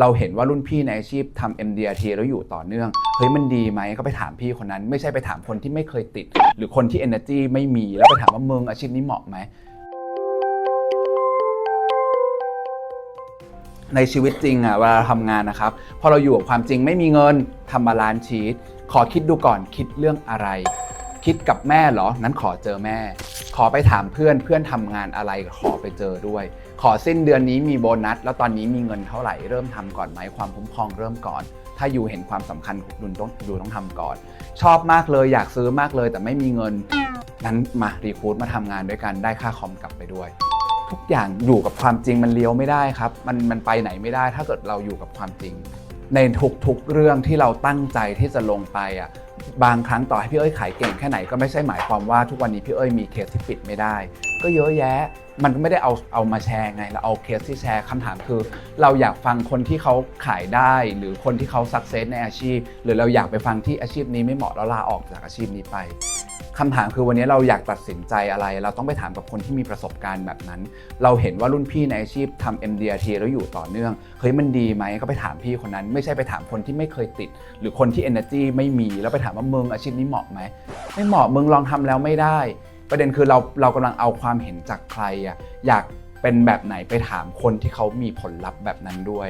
เราเห็นว่ารุ่นพี่ในอาชีพทำ MDRT แล้วอยู่ต่อเนื่องเฮ้ยมันดีไหมก็ไปถามพี่คนนั้น ไม่ใช่ไปถามคนที่ไม่เคยติด หรือคนที่ energy ไม่มีแล้วไปถามว่ามึงอาชีพนี้เหมาะไหมในชีวิตจริงอะเวลาเราทำงานนะครับ พอเราอยู่กับความจริงไม่มีเงินทำบาลานซ์ชีตขอคิดดูก่อนคิดเรื่องอะไร คิดกับแม่เหรอ นั้นขอเจอแม่ ขอไปถามเพื่อนเพื่อนทำงานอะไรขอไปเจอด้วย ขอสิ้นเดือนนี้มีโบนัส แล้วตอนนี้มีเงินเท่าไหร่เริ่มทำก่อนไหมความคุ้มครองเริ่มก่อน ถ้าอยู่เห็นความสำคัญดุนต้องดูต้องทำก่อน ชอบมากเลยอยากซื้อมากเลยแต่ไม่มีเงินนั้นมารีคูดมาทำงานด้วยกันได้ค่าคอมกลับไปด้วย ทุกอย่างอยู่กับความจริงมันเลี้ยวไม่ได้ครับ มันมันไปไหนไม่ได้ ถ้าเกิดเราอยู่กับความจริง ในทุกๆเรื่องที่เราตั้งใจที่จะลงไปอะ บางครั้งต่อให้พี่เอ้ยขายเก่งแค่ไหนก็ไม่ใช่หมายความว่าทุกวันนี้พี่เอ้ยมีเคสที่ปิดไม่ได้ ก็เยอะแยะมันก็ไม่ได้เอาเอามาแชร์ไงเราเอาเคสที่แชร์คำถามคือ เราอยากฟังคนที่เขาขายได้ หรือคนที่เขาสักเซสในอาชีพ หรือเราอยากไปฟังที่อาชีพนี้ไม่เหมาะแล้วลาออกจากอาชีพนี้ไป คำถามคือวันนี้เราอยากตัดสินใจอะไร เราต้องไปถามกับคนที่มีประสบการณ์แบบนั้น เราเห็นว่ารุ่นพี่ในอาชีพทำ MDRT แล้วอยู่ต่อเนื่องเฮ้ยมันดีไหมก็ไปถามพี่คนนั้น ไม่ใช่ไปถามคนที่ไม่เคยติด หรือคนที่ energy ไม่มีแล้วไปถามว่ามึงอาชีพนี้เหมาะไหมไม่เหมาะมึงลองทำแล้วไม่ได้ ประเด็นคือเราเรากำลังเอาความเห็นจากใครอะอยากเป็นแบบไหนไปถามคนที่เขามีผลลัพธ์แบบนั้นด้วย